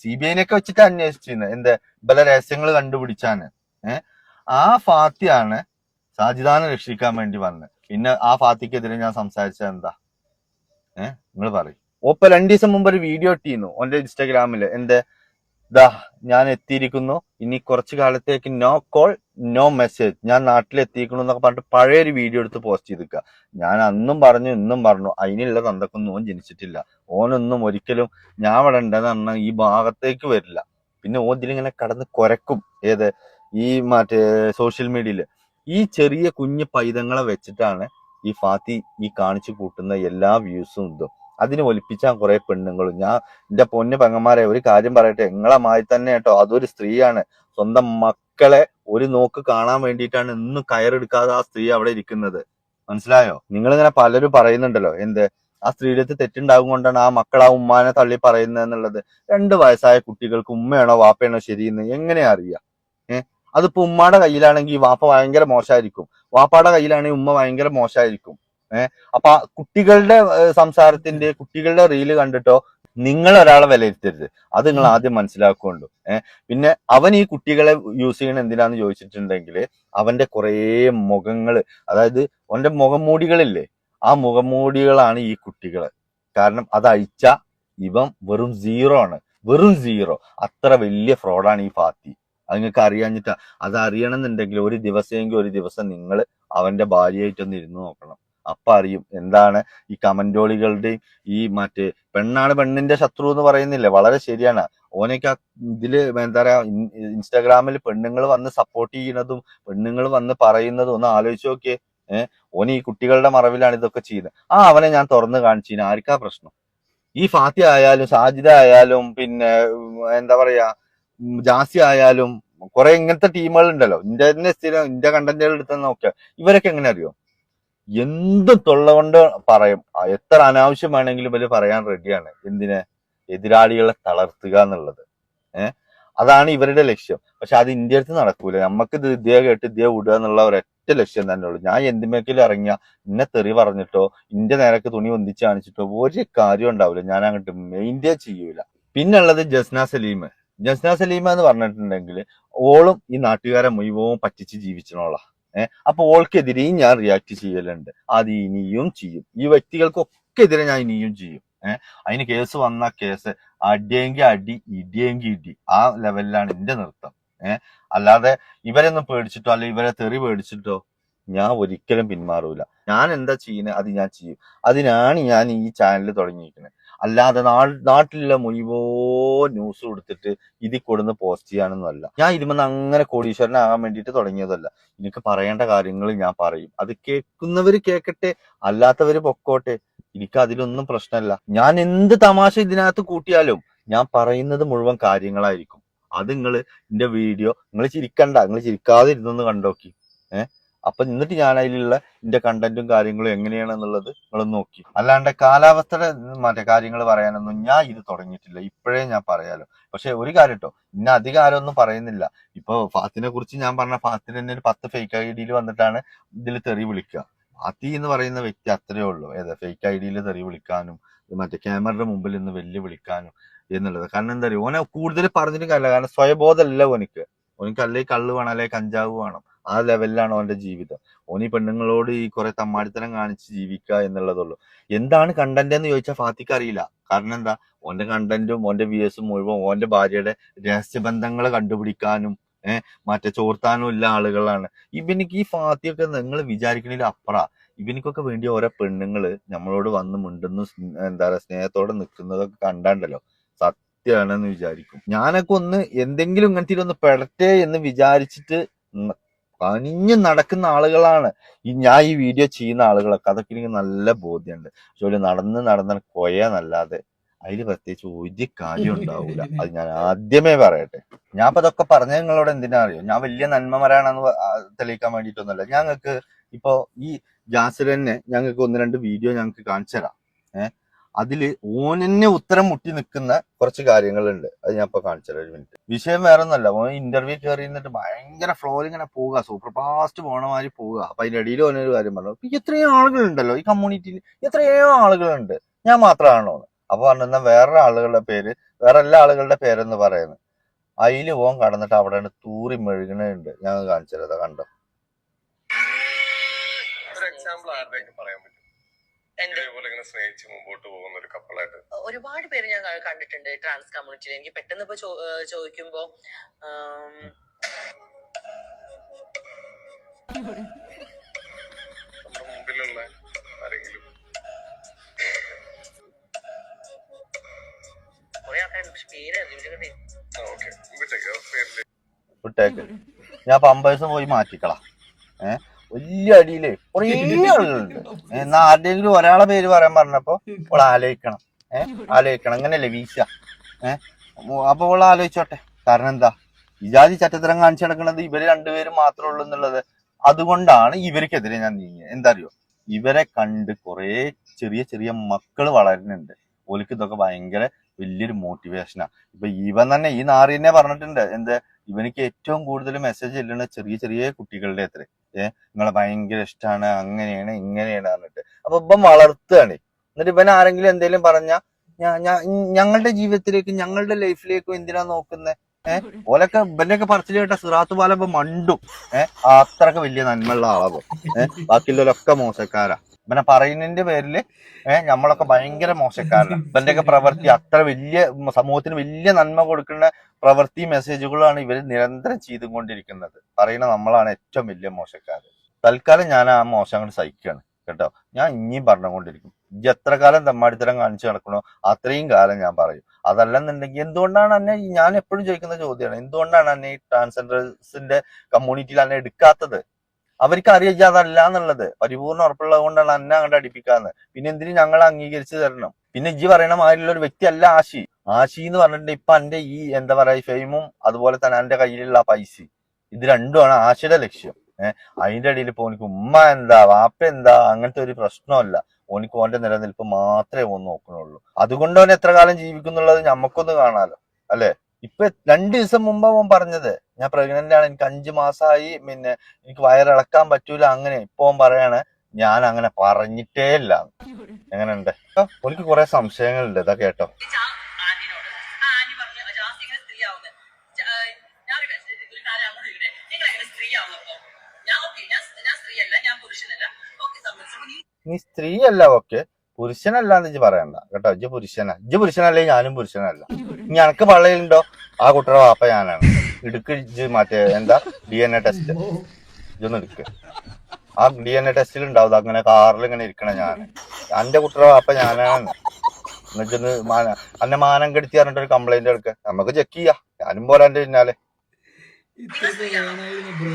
സി ബി ഐനൊക്കെ വെച്ചിട്ട് അന്വേഷിച്ചിരുന്നത് എന്താ? പല രഹസ്യങ്ങൾ കണ്ടുപിടിച്ചാണ് ഏഹ് ആ ഫാത്തിയാണ് സാജിദാനെ രക്ഷിക്കാൻ വേണ്ടി വന്നത് പിന്നെ ആ ഫാത്തിക്കെതിരെ ഞാൻ സംസാരിച്ചത് എന്താ? ഏഹ് നിങ്ങൾ പറയും. ഓപ്പ രണ്ടു ദിവസം മുമ്പ് ഒരു വീഡിയോ ഇട്ടിരുന്നു ഓന്റെ ഇൻസ്റ്റാഗ്രാമിൽ. എന്റെ ദാ ഞാൻ എത്തിയിരിക്കുന്നു ഇനി കുറച്ച് കാലത്തേക്ക് നോ കോൾ നോ മെസ്സേജ് ഞാൻ നാട്ടിലെത്തിയിരിക്കുന്നു എന്നൊക്കെ പറഞ്ഞിട്ട് പഴയ ഒരു വീഡിയോ എടുത്ത് പോസ്റ്റ് ചെയ്തിക്കുക ഞാൻ അന്നും പറഞ്ഞു ഇന്നും പറഞ്ഞു. അതിനുള്ള തന്തക്കൊന്നും ഓൻ ജനിച്ചിട്ടില്ല. ഓനൊന്നും ഒരിക്കലും ഞാൻ അവിടെ ഉണ്ടെന്ന് പറഞ്ഞാൽ ഈ ഭാഗത്തേക്ക് വരില്ല. പിന്നെ ഓൻ ഇതിലിങ്ങനെ കടന്ന് കുരക്കും. ഏത്? ഈ മറ്റേ സോഷ്യൽ മീഡിയയിൽ ഈ ചെറിയ കുഞ്ഞു പൈതങ്ങളെ വെച്ചിട്ടാണ് ഈ ഫാത്തി ഈ കാണിച്ചു കൂട്ടുന്ന എല്ലാ വ്യൂസും ഇതും. അതിന് ഒലിപ്പിച്ചാൽ കുറെ പെണ്ണുങ്ങളും. ഞാൻ എന്റെ പൊന്ന് പെങ്ങന്മാരെ ഒരു കാര്യം പറയട്ടെ നിങ്ങളെ മായി തന്നെ കേട്ടോ. അതൊരു സ്ത്രീയാണ്. സ്വന്തം മക്കളെ ഒരു നോക്ക് കാണാൻ വേണ്ടിയിട്ടാണ് ഇന്നും കയറെടുക്കാതെ ആ സ്ത്രീ അവിടെ ഇരിക്കുന്നത്. മനസ്സിലായോ? നിങ്ങൾ ഇങ്ങനെ പലരും പറയുന്നുണ്ടല്ലോ എന്ത്? ആ സ്ത്രീയുടെ തെറ്റുണ്ടാകും കൊണ്ടാണ് ആ മക്കൾ ആ ഉമ്മാനെ തള്ളി പറയുന്നത് എന്നുള്ളത്. രണ്ട് വയസ്സായ കുട്ടികൾക്ക് ഉമ്മയാണോ വാപ്പയാണോ ശരിയെന്ന് എങ്ങനെ അറിയാം? ഏഹ് അതിപ്പോ ഉമ്മയുടെ കയ്യിലാണെങ്കിൽ വാപ്പ ഭയങ്കര മോശമായിരിക്കും. വാപ്പയുടെ കയ്യിലാണെങ്കിൽ ഉമ്മ ഭയങ്കര മോശമായിരിക്കും. ഏഹ് അപ്പൊ കുട്ടികളുടെ സംസാരത്തിന്റെ കുട്ടികളുടെ റീൽ കണ്ടിട്ടോ നിങ്ങൾ ഒരാളെ വിലയിരുത്തരുത്. അത് നിങ്ങൾ ആദ്യം മനസ്സിലാക്കുകൊണ്ടു. ഏഹ് പിന്നെ അവൻ ഈ കുട്ടികളെ യൂസ് ചെയ്യണ എന്തിനാന്ന് ചോദിച്ചിട്ടുണ്ടെങ്കിൽ അവന്റെ കുറേ മുഖങ്ങൾ അതായത് അവന്റെ മുഖംമൂടികളില്ലേ ആ മുഖംമൂടികളാണ് ഈ കുട്ടികൾ കാരണം അത് അഴിച്ച ഇവൻ വെറും സീറോ ആണ്. വെറും സീറോ അത്ര വലിയ ഫ്രോഡാണ് ഈ ഫാത്തി. അത് നിങ്ങൾക്ക് അറിയാഞ്ഞിട്ടാ. അത് അറിയണമെന്നുണ്ടെങ്കിൽ ഒരു ദിവസമെങ്കിൽ ഒരു ദിവസം നിങ്ങൾ അവന്റെ ഭാര്യയായിട്ടൊന്ന് ഇരുന്ന് നോക്കണം. അപ്പൊ അറിയും എന്താണ്? ഈ കമന്റോളികളുടെയും ഈ മറ്റേ പെണ്ണാണ് പെണ്ണിന്റെ ശത്രു എന്ന് പറയുന്നില്ലേ? വളരെ ശരിയാണ്. ഓനൊക്കെ ഇതിൽ എന്താ പറയാ ഇൻസ്റ്റാഗ്രാമിൽ പെണ്ണുങ്ങൾ വന്ന് സപ്പോർട്ട് ചെയ്യുന്നതും പെണ്ണുങ്ങൾ വന്ന് പറയുന്നതും ഒന്ന് ആലോചിച്ച് നോക്കിയേ. ഏഹ് ഓൻ ഈ കുട്ടികളുടെ മറവിലാണ് ഇതൊക്കെ ചെയ്യുന്നത്. ആ അവനെ ഞാൻ തുറന്നു കാണിച്ചു ആർക്കാ പ്രശ്നം? ഈ ഫാത്തി ആയാലും സാജിദ ആയാലും പിന്നെ എന്താ പറയാ ജാസി ആയാലും കുറെ ഇങ്ങനത്തെ ടീമുകൾ ഉണ്ടല്ലോ ഇന്ത്യ തന്നെ സ്ഥിരം ഇന്ത്യ കണ്ടന്റുകൾ എടുത്ത് നോക്കുക ഇവരൊക്കെ എങ്ങനെ അറിയോ? എന്തും തൊള്ള കൊണ്ട് പറയും? എത്ര അനാവശ്യം വേണമെങ്കിലും ഇവർ പറയാൻ റെഡിയാണ് എന്തിന്? എതിരാളികളെ തളർത്തുക എന്നുള്ളത്. ഏഹ് അതാണ് ഇവരുടെ ലക്ഷ്യം. പക്ഷെ അത് ഇന്ത്യ അടുത്ത് നടക്കൂല. നമുക്ക് ഇത് കേട്ട് ഇതേ വിടുക എന്നുള്ള ഒരൊറ്റ ലക്ഷ്യം തന്നെ ഉള്ളൂ. ഞാൻ എന്തിമേക്കിലും ഇറങ്ങിയ ഇന്നെ തെറി പറഞ്ഞിട്ടോ ഇന്റെ നേരക്ക് തുണി ഒന്നിച്ച് കാണിച്ചിട്ടോ ഒരു കാര്യം ഉണ്ടാവില്ല ഞാൻ അങ്ങോട്ട് മെയിന്റേ ചെയ്യൂല. പിന്നെ ഉള്ളത് ജസ്ന സലീം. ജസ്ന സലീമ എന്ന് പറഞ്ഞിട്ടുണ്ടെങ്കിൽ ഓളും ഈ നാട്ടുകാരെ മുഴുവൻ പറ്റിച്ച് ജീവിച്ചോളാം അപ്പൊ ഓൾക്കെതിരെയും ഞാൻ റിയാക്ട് ചെയ്യലുണ്ട്. അത് ഇനിയും ചെയ്യും. ഈ വ്യക്തികൾക്കൊക്കെ എതിരെ ഞാൻ ഇനിയും ചെയ്യും. ഏഹ് അതിന് കേസ് വന്ന കേസ് അടിയെങ്കിൽ അടി ഇടിയെങ്കിൽ ഇടി. ആ ലെവലിലാണ് എന്റെ നൃത്തം. ഏഹ് അല്ലാതെ ഇവരൊന്നും പേടിച്ചിട്ടോ അല്ലെ ഇവരെ തെറി പേടിച്ചിട്ടോ ഞാൻ ഒരിക്കലും പിന്മാറൂല. ഞാൻ എന്താ ചെയ്യുന്നത് അത് ഞാൻ ചെയ്യും. അതിനാണ് ഞാൻ ഈ ചാനൽ തുടങ്ങിയിരിക്കുന്നത് അല്ലാതെ നാട്ടിലുള്ള മുഴുവോ ന്യൂസ് കൊടുത്തിട്ട് ഇതിൽ കൊടുന്ന് പോസ്റ്റ് ചെയ്യാനൊന്നുമല്ല ഞാൻ ഇതിമെന്ന് അങ്ങനെ കോടീശ്വരനാകാൻ വേണ്ടിയിട്ട് തുടങ്ങിയതല്ല. എനിക്ക് പറയേണ്ട കാര്യങ്ങൾ ഞാൻ പറയും. അത് കേൾക്കുന്നവർ കേൾക്കട്ടെ അല്ലാത്തവർ പൊക്കോട്ടെ. എനിക്ക് അതിലൊന്നും പ്രശ്നമല്ല. ഞാൻ എന്ത് തമാശ ഇതിനകത്ത് കൂട്ടിയാലും ഞാൻ പറയുന്നത് മുഴുവൻ കാര്യങ്ങളായിരിക്കും. അത് നിങ്ങൾ എന്റെ വീഡിയോ നിങ്ങൾ ചിരിക്കണ്ട. നിങ്ങൾ ചിരിക്കാതെ ഇരുന്നൊന്ന് കണ്ടോക്കി. ഏഹ് അപ്പൊ എന്നിട്ട് ഞാൻ അതിലുള്ള എന്റെ കണ്ടന്റും കാര്യങ്ങളും എങ്ങനെയാണെന്നുള്ളത് നിങ്ങൾ നോക്കി. അല്ലാണ്ട് കാലാവസ്ഥയുടെ മറ്റേ കാര്യങ്ങൾ പറയാനൊന്നും ഞാൻ ഇത് തുടങ്ങിയിട്ടില്ല. ഇപ്പോഴേ ഞാൻ പറയാലോ. പക്ഷെ ഒരു കാര്യം കേട്ടോ ഇന്ന അധികം ആരൊന്നും പറയുന്നില്ല. ഇപ്പൊ ഫാത്തിനെ കുറിച്ച് ഞാൻ പറഞ്ഞ ഫാത്തിന് തന്നെ ഒരു പത്ത് ഫേക്ക് ഐ ഡിയിൽ വന്നിട്ടാണ് ഇതിൽ തെറി വിളിക്കുക. ഫാത്തി എന്ന് പറയുന്ന വ്യക്തി അത്രേ ഉള്ളൂ. ഏതാ ഫേക്ക് ഐ ഡിയിൽ തെറി വിളിക്കാനും മറ്റേ ക്യാമറയുടെ മുമ്പിൽ നിന്ന് വെല്ലു വിളിക്കാനും എന്നുള്ളത്. കാരണം എന്താ പറയുക ഓനെ കൂടുതൽ പറഞ്ഞിട്ട് കാര്യമില്ല. കാരണം സ്വയബോധമല്ല ഓനിക്ക്. ഓനിക്ക് അല്ലെങ്കിൽ കള്ള് വേണം അല്ലെങ്കിൽ കഞ്ചാവ് വേണം. ആ ലെവലിലാണ് ഓന്റെ ജീവിതം. ഓൻ ഈ പെണ്ണുങ്ങളോട് ഈ കുറെ തമ്മാടിത്തരം കാണിച്ച് ജീവിക്കുക എന്നുള്ളതുള്ളൂ. എന്താണ് കണ്ടന്റ് എന്ന് ചോദിച്ചാൽ ഫാത്തിക്ക് അറിയില്ല. കാരണം എന്താ? ഓന്റെ കണ്ടന്റും ഓന്റെ വ്യൂസും മുഴുവൻ ഓന്റെ ഭാര്യയുടെ രഹസ്യബന്ധങ്ങൾ കണ്ടുപിടിക്കാനും ഏഹ് മറ്റേ ചോർത്താനും ഉള്ള ആളുകളാണ്. ഇവനിക്ക് ഈ ഫാത്തിയൊക്കെ നിങ്ങൾ വിചാരിക്കണതിൽ അപ്പറ. ഇവനിക്കൊക്കെ വേണ്ടി ഓരോ പെണ്ണുങ്ങൾ നമ്മളോട് വന്ന് മിണ്ടുന്നു എന്താ പറയാ സ്നേഹത്തോടെ നിൽക്കുന്നതൊക്കെ കണ്ടാണ്ടല്ലോ. സത്യമാണെന്ന് വിചാരിക്കും. ഞാനൊക്കെ ഒന്ന് എന്തെങ്കിലും ഇങ്ങനത്തെ ഒന്ന് പെടട്ടെ എന്ന് വിചാരിച്ചിട്ട് പനിഞ്ഞ് നടക്കുന്ന ആളുകളാണ്. ഈ ഞാൻ ഈ വീഡിയോ ചെയ്യുന്ന ആളുകളൊക്കെ. അതൊക്കെ എനിക്ക് നല്ല ബോധ്യമുണ്ട്. ഒരു നടന്ന് നടന്ന കൊയന്നല്ലാതെ അതിൽ പ്രത്യേകിച്ച് ഒരു കാര്യം ഉണ്ടാവൂല. അത് ഞാൻ ആദ്യമേ പറയട്ടെ. ഞാൻ ഇപ്പൊ ഇതൊക്കെ പറഞ്ഞ നിങ്ങളോട് എന്തിനാ അറിയോ ഞാൻ വലിയ നന്മമരാണെന്ന് തെളിയിക്കാൻ വേണ്ടിയിട്ടൊന്നുമല്ല. ഞങ്ങൾക്ക് ഇപ്പൊ ഈ ജാസിൽ തന്നെ ഞങ്ങൾക്ക് ഒന്ന് രണ്ട് വീഡിയോ ഞങ്ങൾക്ക് കാണിച്ചു തരാം ഏഹ് അതിൽ ഓനെന്നെ ഉത്തരം മുട്ടി നിൽക്കുന്ന കുറച്ച് കാര്യങ്ങളുണ്ട്. അത് ഞാൻ ഇപ്പൊ കാണിച്ചത് ഒരു മിനിറ്റ് വിഷയം വേറെ ഒന്നല്ല ഓൻ ഇന്റർവ്യൂ കയറി നിന്നിട്ട് ഭയങ്കര ഫ്ലോയിൽ ഇങ്ങനെ പോവുക. സൂപ്പർ ഫാസ്റ്റ് പോണ മാതിരി പോവുക. അപ്പൊ അതിന്റെ ഇടയിൽ ഓനൊരു കാര്യം പറഞ്ഞു. ഇപ്പൊ എത്രയോ ആളുകളുണ്ടല്ലോ ഈ കമ്മ്യൂണിറ്റിയിൽ എത്രയോ ആളുകളുണ്ട്. ഞാൻ മാത്രമാണോ? അപ്പൊ പറഞ്ഞാൽ വേറെ ആളുകളുടെ പേര് വേറെ എല്ലാ ആളുകളുടെ പേരെന്ന് പറയുന്നത് അതിൽ ഓൻ കടന്നിട്ട് അവിടെ തൂറി മെഴുകണുണ്ട് ഞാൻ കാണിച്ചത് കണ്ടോ? എക്സാമ്പിൾ ആരുടെയൊക്കെ പറയാൻ പറ്റും? ഇങ്ങനെ സ്നേഹിച്ച് മുമ്പോട്ട് പോകുന്ന ഒരു കപ്പിളായിട്ട് ഒരുപാട് പേര് ഞാൻ കണ്ടിട്ടുണ്ട് ട്രാൻസ് കമ്മ്യൂണിറ്റിയിൽ എനിക്ക് പെട്ടെന്ന് ഇപ്പൊ ചോദിക്കുമ്പോ നമ്മുടെ മുമ്പിലുള്ള ആരെങ്കിലും കുറെ ആൾക്കാരുണ്ട് പക്ഷെ പേര് വിട്ടേക്ക്. ഞാൻ പമ്പേഴ്സ് പോയി മാറ്റിക്കളാ. ഏഹ് വലിയ അടിയിൽ കുറേ (laughs) ആളുകളുണ്ട്. എന്നാ ആരുടെയെങ്കിലും ഒരാളെ പേര് പറയാൻ പറഞ്ഞപ്പോ അവൾ ആലോചിക്കണം. ഏഹ് ആലോചിക്കണം. അങ്ങനെയല്ലേ വീശ. ഏഹ് അപ്പൊ അവൾ ആലോചിച്ചോട്ടെ. കാരണം എന്താ? ഇജാതി ചട്ടത്തരം കാണിച്ചു നടക്കുന്നത് ഇവർ രണ്ടുപേരും മാത്രമേ ഉള്ളൂ എന്നുള്ളത്. അതുകൊണ്ടാണ് ഇവർക്കെതിരെ ഞാൻ നീങ്ങിയത് എന്താ അറിയോ ഇവരെ കണ്ട് കുറേ ചെറിയ ചെറിയ മക്കൾ വളരുന്നുണ്ട്. ഓലിക്ക് ഇതൊക്കെ ഭയങ്കര വലിയൊരു മോട്ടിവേഷനാ ഇപ്പൊ ഇവൻ തന്നെ ഈ നാറിനെ പറഞ്ഞിട്ടുണ്ട്. എന്താ? ഇവനിക്ക് ഏറ്റവും കൂടുതൽ മെസ്സേജ് ചെല്ലുന്ന ചെറിയ ചെറിയ കുട്ടികളുടെ അത്ര. നിങ്ങളെ ഭയങ്കര ഇഷ്ടമാണ് അങ്ങനെയാണ് ഇങ്ങനെയാണ് പറഞ്ഞിട്ട്. അപ്പൊ ഇപ്പം വളർത്തുകയാണ്. എന്നിട്ട് ഇവൻ ആരെങ്കിലും എന്തെങ്കിലും പറഞ്ഞ ഞങ്ങളുടെ ജീവിതത്തിലേക്ക് ഞങ്ങളുടെ ലൈഫിലേക്കും എന്തിനാ നോക്കുന്നത് ഏഹ് ഓലൊക്കെ ഇവന്റെയൊക്കെ പറച്ചിൽ കേട്ട സിറാത്ത് പോലെ മണ്ടും. ഏഹ് അത്രയ്ക്ക് വലിയ നന്മയുള്ള ആളാകും ഏഹ് ബാക്കിയുള്ളവരൊക്കെ മോശക്കാരാ. ഇവനെ പറയുന്നതിന്റെ പേരിൽ ഏഹ് നമ്മളൊക്കെ ഭയങ്കര മോശക്കാരാണ് ഇവന്റെയൊക്കെ പ്രവൃത്തി അത്ര വലിയ സമൂഹത്തിന് വലിയ നന്മ കൊടുക്കുന്ന പ്രവൃത്തി മെസ്സേജുകളാണ് ഇവർ നിരന്തരം ചെയ്തുകൊണ്ടിരിക്കുന്നത്. പറയുന്ന നമ്മളാണ് ഏറ്റവും വലിയ മോശക്കാർ തൽക്കാലം ഞാൻ ആ മോശം അങ്ങോട്ട് സഹിക്കുകയാണ് കേട്ടോ. ഞാൻ ഇനിയും പറഞ്ഞുകൊണ്ടിരിക്കും. ഇജ്ജ് എത്ര കാലം തമ്മാടിത്തരം കാണിച്ചു നടക്കണോ അത്രയും കാലം ഞാൻ പറയും. അതല്ലെന്നുണ്ടെങ്കിൽ എന്തുകൊണ്ടാണ് എന്നെ ഞാൻ എപ്പോഴും ചോദിക്കുന്ന ചോദ്യമാണ് എന്തുകൊണ്ടാണ് എന്നെ ഈ ട്രാൻസ്ജെൻഡേഴ്സിന്റെ കമ്മ്യൂണിറ്റിയിൽ എന്നെ എടുക്കാത്തത്? അവർക്ക് അറിയില്ല അതല്ല എന്നുള്ളത്. പരിപൂർണ ഉറപ്പുള്ളത് കൊണ്ടാണ് എന്നെ അങ്ങോട്ട് അടിപ്പിക്കാന്ന്. പിന്നെ എന്തിനും ഞങ്ങൾ അംഗീകരിച്ചു തരണം? പിന്നെ ഇജ്ജി പറയണ മാതിരിയുള്ള ഒരു വ്യക്തിയല്ല ആശി. ആശി എന്ന് പറഞ്ഞിട്ട് ഇപ്പൊ എന്റെ ഈ എന്താ പറയാ ഫെയിമും അതുപോലെ തന്നെ എന്റെ കയ്യിലുള്ള പൈസ. ഇത് രണ്ടുമാണ് ആശയുടെ ലക്ഷ്യം. ഏഹ് അതിന്റെ ഇടയിൽ ഇപ്പൊ ഓനിക്ക് ഉമ്മ എന്താ വാപ്പ എന്താ അങ്ങനത്തെ ഒരു പ്രശ്നമല്ല. ഓനിക്ക് ഓന്റെ നിലനിൽപ്പ് മാത്രമേ ഓൻ നോക്കണുള്ളൂ. അതുകൊണ്ട് അവൻ എത്ര കാലം ജീവിക്കുന്നുള്ളത് നമുക്കൊന്ന് കാണാലോ. അല്ലെ? ഇപ്പൊ രണ്ടു ദിവസം മുമ്പ് അവൻ പറഞ്ഞത് ഞാൻ പ്രഗ്നന്റ് ആണ് എനിക്ക് അഞ്ചു മാസമായി പിന്നെ എനിക്ക് വയറിളക്കാൻ പറ്റൂല അങ്ങനെ ഇപ്പൊ അവൻ പറയാണ് ഞാൻ അങ്ങനെ പറഞ്ഞിട്ടേ ഇല്ല. എങ്ങനെയുണ്ട്? എനിക്ക് കുറെ സംശയങ്ങളുണ്ട് ഇതാ കേട്ടോ. നീ സ്ത്രീയല്ല ഓക്കെ പുരുഷനല്ല എന്ന് ഇജ്ജ് പറയണ്ട. കേട്ടോ ഇജ്ജ് പുരുഷനാ. ഇജ്ജ് പുരുഷനല്ലേ ഞാനും പുരുഷനല്ല. ഇനി എനക്ക് പള്ളയിലുണ്ടോ? ആ കുട്ടിയുടെ വാപ്പ ഞാനാണ്. ഇടുക്ക് ഇജ്ജ് മറ്റേ എന്താ? ഡി എൻ എ ടെസ്റ്റ് ഇജ്ജൊന്ന് എടുക്ക് ആ ഡി എൻ എ ടെസ്റ്റിൽ ഉണ്ടാവും അങ്ങനെ കാറിൽ ഇങ്ങനെ ഇരിക്കണ ഞാൻ. എന്റെ കുട്ടിയുടെ വാപ്പ ഞാനാണ്. എന്നിട്ടൊന്ന് മാന അന്നെ മാനം കെടുത്തി പറഞ്ഞിട്ട് ഒരു കംപ്ലൈന്റ് എടുക്ക. നമുക്ക് ചെക്ക് ചെയ്യാം. ഞാനും പോരാന്റെ പിന്നാലെ ഇത്രയൊക്കെ വേണമായിരുന്നു ബ്രോ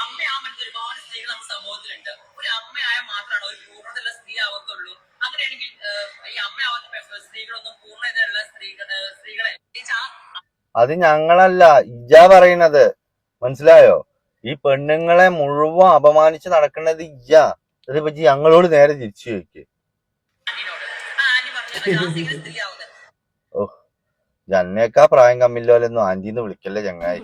അമ്മയാവാൻ പറ്റുന്ന ഒരുപാട് സ്ത്രീകൾ നമ്മുടെ സമൂഹത്തിലുണ്ട് ഒരു അമ്മയായ മാത്രമാണ് ഒരു പൂർണതയുള്ള സ്ത്രീ ആവത്തുള്ളൂ അങ്ങനെയാണെങ്കിൽ ഏഹ്, ഈ അമ്മയാവാത്ത പെ- സ്ത്രീകളൊന്നും പൂർണതയുള്ള സ്ത്രീകൾ സ്ത്രീകളെ ഈ ജാ- അത് ഞങ്ങളല്ല ഇജാ പറയണത്. മനസ്സിലായോ? ഈ പെണ്ണുങ്ങളെ മുഴുവൻ അപമാനിച്ച് നടക്കുന്നത് ഇജാ. പറ്റി ഞങ്ങളോട് നേരെ തിരിച്ചു ചോദിക്ക്. ഓഹ് ജന്നേക്കാ പ്രായം കമ്മില്ലോലൊന്നും ആന്റിന്ന് വിളിക്കല്ലേ ചങ്ങായി.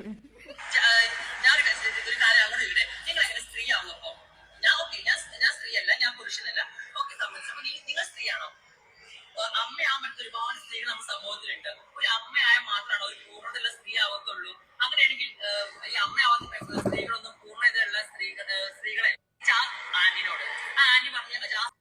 സ്ത്രീയാണോ? ഒരുപാട് സ്ത്രീകൾ നമ്മുടെ സമൂഹത്തിലുണ്ട്. ഒരു അമ്മയായ മാത്രമാണ് ഒരു പൂർണതയുള്ള സ്ത്രീ ആവത്തുള്ളൂ. അങ്ങനെയാണെങ്കിൽ ഈ അമ്മയാവാത്ത സ്ത്രീകളൊന്നും പൂർണതയുള്ള സ്ത്രീകൾ സ്ത്രീകളെ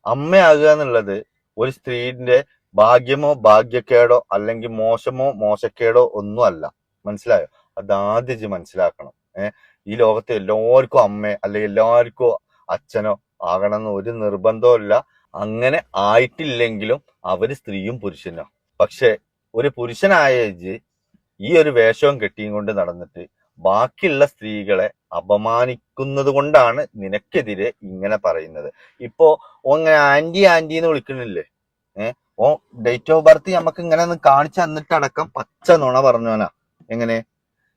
അമ്മയാകുക എന്നുള്ളത് ഒരു സ്ത്രീന്റെ ഭാഗ്യമോ ഭാഗ്യക്കേടോ അല്ലെങ്കിൽ മോശമോ മോശക്കേടോ ഒന്നും അല്ല മനസ്സിലായോ? അത് ആദ്യം മനസ്സിലാക്കണം. ഏഹ് ഈ ലോകത്തെ എല്ലാവർക്കും അമ്മ അല്ലെങ്കിൽ എല്ലാവർക്കും അച്ഛനോ ആകണമെന്ന് ഒരു നിർബന്ധവും ഇല്ല അങ്ങനെ ആയിട്ടില്ലെങ്കിലും അവർ സ്ത്രീയും പുരുഷനോ. പക്ഷെ ഒരു പുരുഷനായ ഇജ്ജ് ഈ ഒരു വേഷവും കെട്ടിയും കൊണ്ട് നടന്നിട്ട് ബാക്കിയുള്ള സ്ത്രീകളെ അപമാനിക്കുന്നത് കൊണ്ടാണ് നിനക്കെതിരെ ഇങ്ങനെ പറയുന്നത്. ഇപ്പോ ഓങ്ങനെ ആന്റി ആന്റി എന്ന് വിളിക്കണില്ലേ? ഏഹ് ഓ ഡേറ്റ് ഓഫ് ബർത്ത് നമുക്ക് ഇങ്ങനെ ഒന്ന് കാണിച്ചു തന്നിട്ടടക്കം പച്ച നുണ പറഞ്ഞോനാ എങ്ങനെ?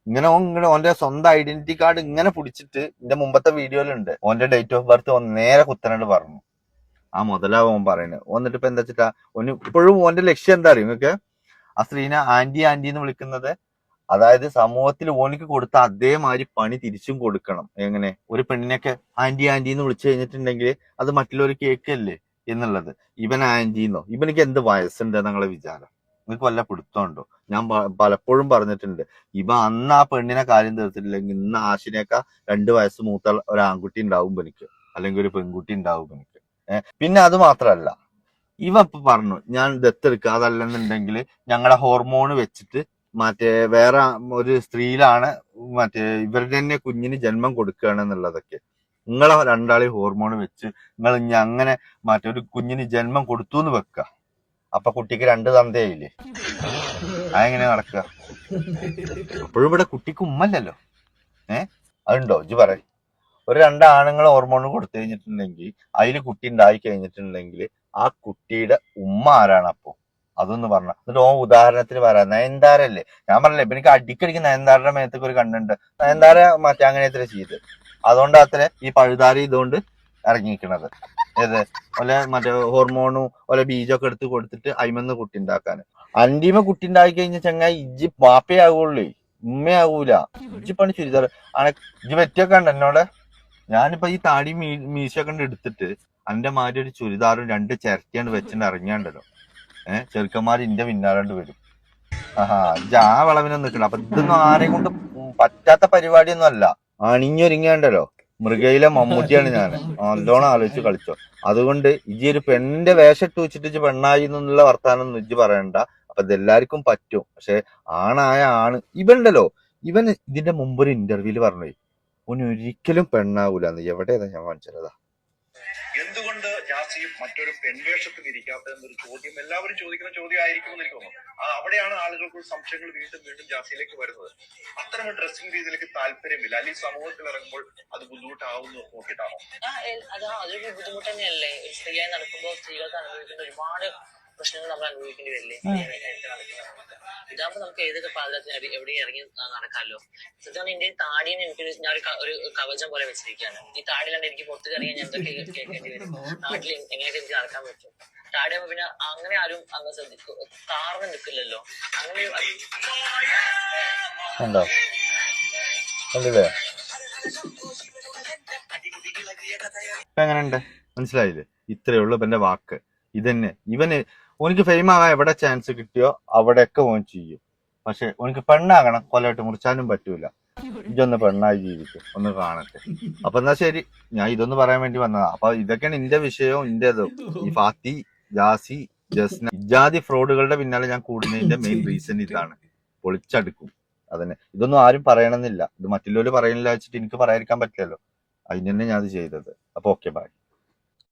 ഇങ്ങനെ ഇങ്ങനെ ഓന്റെ സ്വന്തം ഐഡന്റിറ്റി കാർഡ് ഇങ്ങനെ പിടിച്ചിട്ട് എന്റെ മുമ്പത്തെ വീഡിയോയിലുണ്ട്. ഓന്റെ ഡേറ്റ് ഓഫ് ബർത്ത് നേരെ കുത്തനോട് പറഞ്ഞു. ആ മുതലാവൻ പറയുന്നത്. എന്നിട്ട് ഇപ്പൊ എന്താ വെച്ചിട്ടാ ഒന്ന് ഇപ്പോഴും ഓന്റെ ലക്ഷ്യം എന്താ അറിയും നിങ്ങൾക്ക്? ആ സ്ത്രീനെ ആന്റി ആന്റി എന്ന് വിളിക്കുന്നത്. അതായത് സമൂഹത്തിൽ ഓനിക്ക് കൊടുത്ത അതേമാതിരി പണി തിരിച്ചും കൊടുക്കണം. എങ്ങനെ? ഒരു പെണ്ണിനെയൊക്കെ ആന്റി ആന്റി എന്ന് വിളിച്ചു കഴിഞ്ഞിട്ടുണ്ടെങ്കിൽ അത് മറ്റുള്ളവർ കേൾക്കല്ലേ എന്നുള്ളത്. ഇവൻ ആന്റി എന്നോ? ഇവനിക്ക് എന്ത് വയസ്സുണ്ട് നിങ്ങളെ വിചാരം. നിങ്ങൾക്ക് വല്ല പിടുത്തമുണ്ടോ ഞാൻ പലപ്പോഴും പറഞ്ഞിട്ടുണ്ട്. ഇവ അന്ന് ആ പെണ്ണിനെ കാര്യം തീർത്തിട്ടില്ലെങ്കിൽ ഇന്ന് ആശിനേക്കാ രണ്ട് വയസ്സ് മൂത്ത ഒരു ആൺകുട്ടി ഉണ്ടാവും എനിക്ക് അല്ലെങ്കിൽ ഒരു പെൺകുട്ടി ഉണ്ടാവും എനിക്ക് പിന്നെ അത് മാത്രല്ല. ഇവ ഇപ്പൊ പറഞ്ഞു ഞാൻ ദത്തെടുക്കുക അതല്ലെന്നുണ്ടെങ്കിൽ ഞങ്ങളുടെ ഹോർമോൺ വെച്ചിട്ട് മറ്റേ വേറെ ഒരു സ്ത്രീയിലാണ് മറ്റേ ഇവരുടെ തന്നെ കുഞ്ഞിന് ജന്മം കൊടുക്കുകയാണ് എന്നുള്ളതൊക്കെ. നിങ്ങളെ രണ്ടാളി ഹോർമോൺ വെച്ച് നിങ്ങൾ ഇനി അങ്ങനെ മറ്റേ ഒരു കുഞ്ഞിന് ജന്മം കൊടുത്തു എന്ന് വെക്ക അപ്പൊ കുട്ടിക്ക് രണ്ട് തന്തയായില്ലേ? അതെങ്ങനെ നടക്കുക? അപ്പോഴും ഇവിടെ കുട്ടിക്ക് ഉമ്മല്ലല്ലോ. ഏഹ് അതുണ്ടോ? ഇജ്ജ് പറ ഒരു രണ്ട് ഹോർമോൺ കൊടുത്തു കഴിഞ്ഞിട്ടുണ്ടെങ്കിൽ അതിൽ കുട്ടി ഉണ്ടായി കഴിഞ്ഞിട്ടുണ്ടെങ്കിൽ ആ കുട്ടിയുടെ ഉമ്മ ആരാണ് അപ്പോ? അതൊന്ന് പറഞ്ഞ. എന്നിട്ട് ഓ ഉദാഹരണത്തിന് പറയാം നയൻതാരല്ലേ ഞാൻ പറഞ്ഞില്ലേ എനിക്ക് അടിക്കടിക്ക് നയൻതാരയുടെ മേത്തേക്ക് ഒരു കണ്ണുണ്ട്. നയൻതാര മറ്റേ അങ്ങനെ എത്ര ചെയ്ത്. അതുകൊണ്ട് അത്ര ഈ പഴുതാരി ഇതുകൊണ്ട് ഇറങ്ങിയിരിക്കണത് ഏത്? ഓലെ മറ്റേ ഹോർമോണും ഓലെ ബീജൊക്കെ എടുത്ത് കൊടുത്തിട്ട് അയിമെന്ന് കുട്ടി ഉണ്ടാക്കാൻ അന്തിമ കുട്ടി ഉണ്ടാക്കി കഴിഞ്ഞ ചങ്ങായി ഇജ്ജി പാപ്പയാകുള്ളൂ ഉമ്മയാകൂല ഇജ്ജി പണി ചുരിദാർ ആണെ ഇജ്ജി പറ്റിയൊക്കെ ഉണ്ട് എന്നോട്? ഞാനിപ്പോ ഈ താടി മീ മീശയൊക്കെ എടുത്തിട്ട് അന്റെ മാതിരി ഒരു ചുരിദാറും രണ്ട് ചിരട്ടിയാണ്ട് വെച്ചിട്ട് ഇറങ്ങിയാണ്ടല്ലോ. ഏഹ് ചെറുക്കന്മാർ ഇന്റെ പിന്നാലാണ്ട് വരും. ആഹാ ആ വളവിനൊന്നും നിൽക്കണം അപ്പൊ ഇതൊന്നും ആരെയും കൊണ്ട് പറ്റാത്ത പരിപാടിയൊന്നും അല്ല. അണിഞ്ഞൊരുങ്ങിയാണ്ടല്ലോ. മൃഗയിലെ മമ്മൂട്ടിയാണ് ഞാൻ നല്ലോണം ആലോചിച്ച് കളിച്ചോ. അതുകൊണ്ട് ഇജി ഒരു പെണ്ണിന്റെ വേഷം ഇട്ട് വെച്ചിട്ട് പെണ്ണായി എന്നുള്ള വർത്താനം ഇജ്ജ് പറയണ്ട. അപ്പൊ ഇതെല്ലാവർക്കും പറ്റും. പക്ഷെ ആണായ ആണ്. ഇവണ്ടല്ലോ ഇവൻ ഇതിന്റെ മുമ്പ് ഒരു ഇന്റർവ്യൂൽ പറഞ്ഞു ഒരിക്കലും പെണ്ണാവൂല എന്ന് എവിടെയാണ് ഞാൻ കാണിച്ചതാ എന്തുകൊണ്ട് ജാസി മറ്റൊരു പെൺവേഷത്തിൽ ഇരിക്കാത്തതെന്നൊരു ചോദ്യം എല്ലാവരും ചോദിക്കുന്ന ചോദ്യം ആയിരിക്കും എന്ന് എനിക്ക് തോന്നുന്നു. ആ, അവിടെയാണ് ആളുകൾക്ക് സംശയങ്ങൾ വീണ്ടും വീണ്ടും ജാസിയിലേക്ക് വരുന്നത്. അത്തരം ഡ്രസ്സിംഗ് രീതിയിലേക്ക് താല്പര്യമില്ല. അല്ലെങ്കിൽ സമൂഹത്തിൽ ഇറങ്ങുമ്പോൾ അത് ബുദ്ധിമുട്ടാവുന്നു നോക്കിയിട്ടാണോ? അതൊരു ബുദ്ധിമുട്ട് തന്നെയല്ലേ? സ്ത്രീയായി നടക്കുമ്പോൾ സ്ത്രീകൾക്ക് അനുഭവിക്കുന്ന ഒരുപാട് പ്രശ്നങ്ങൾ നമ്മൾ അനുഭവിക്കേണ്ടി വരില്ലേ. ഇതാകുമ്പോൾ നമുക്ക് ഏതൊക്കെ പാദത്തിൽ എവിടെ ഇറങ്ങി നടക്കാമല്ലോ സത്യമാണ് പറഞ്ഞാൽ എന്റെ താടിയും എനിക്ക് ഞാൻ ഒരു കവചം പോലെ വെച്ചിരിക്കുകയാണ്. ഈ താടിയിലാണ്ട് എനിക്ക് പുറത്ത് കറിയാൻ ഞാൻ എന്തൊക്കെ കേൾക്കേണ്ടി വരും? നാട്ടിൽ എങ്ങനെയൊക്കെ എനിക്ക് നടക്കാൻ പറ്റും? താടിയാകുമ്പോ പിന്നെ അങ്ങനെ ആരും അങ്ങ് ശ്രദ്ധിക്കും താർന്ന് നിൽക്കില്ലല്ലോ. അങ്ങനെ ഉണ്ടോ? എങ്ങനെയുണ്ട്? മനസ്സിലായില്ലേ? ഇത്രയേ ഉള്ളൂ ഇവന്റെ വാക്ക്. ഇതന്നെ. ഇവന് ഓനിക്ക് ഫെയിം ആകാൻ എവിടെ ചാൻസ് കിട്ടിയോ അവിടെയൊക്കെ ഓൻ ചെയ്യും. പക്ഷെ ഓനിക്ക് പെണ്ണാകണം കൊലയിട്ട് മുറിച്ചാനും പറ്റൂല. ഇതൊന്ന് പെണ്ണായി ജീവിക്കും ഒന്ന് കാണട്ടെ. അപ്പൊ എന്നാ ശരി ഞാൻ ഇതൊന്ന് പറയാൻ വേണ്ടി വന്നതാ. അപ്പൊ ഇതൊക്കെയാണ് എന്റെ വിഷയവും ഇന്റേതും ഈ ഫാത്തി ജാസി ജസ്ന ഇജാതി ഫ്രോഡുകളുടെ പിന്നാലെ ഞാൻ കൂടുന്നതിന്റെ മെയിൻ റീസൺ ഇതാണ്. പൊളിച്ചടുക്കും. അതന്നെ. ഇതൊന്നും ആരും പറയണമെന്നില്ല. ഇത് മറ്റുള്ളവര് പറയുന്നില്ല വെച്ചിട്ട് എനിക്ക് പറയാതിരിക്കാൻ പറ്റില്ലല്ലോ. അതിന് തന്നെ ഞാൻ അത് ചെയ്തത്. അപ്പൊ ഓക്കെ ബൈ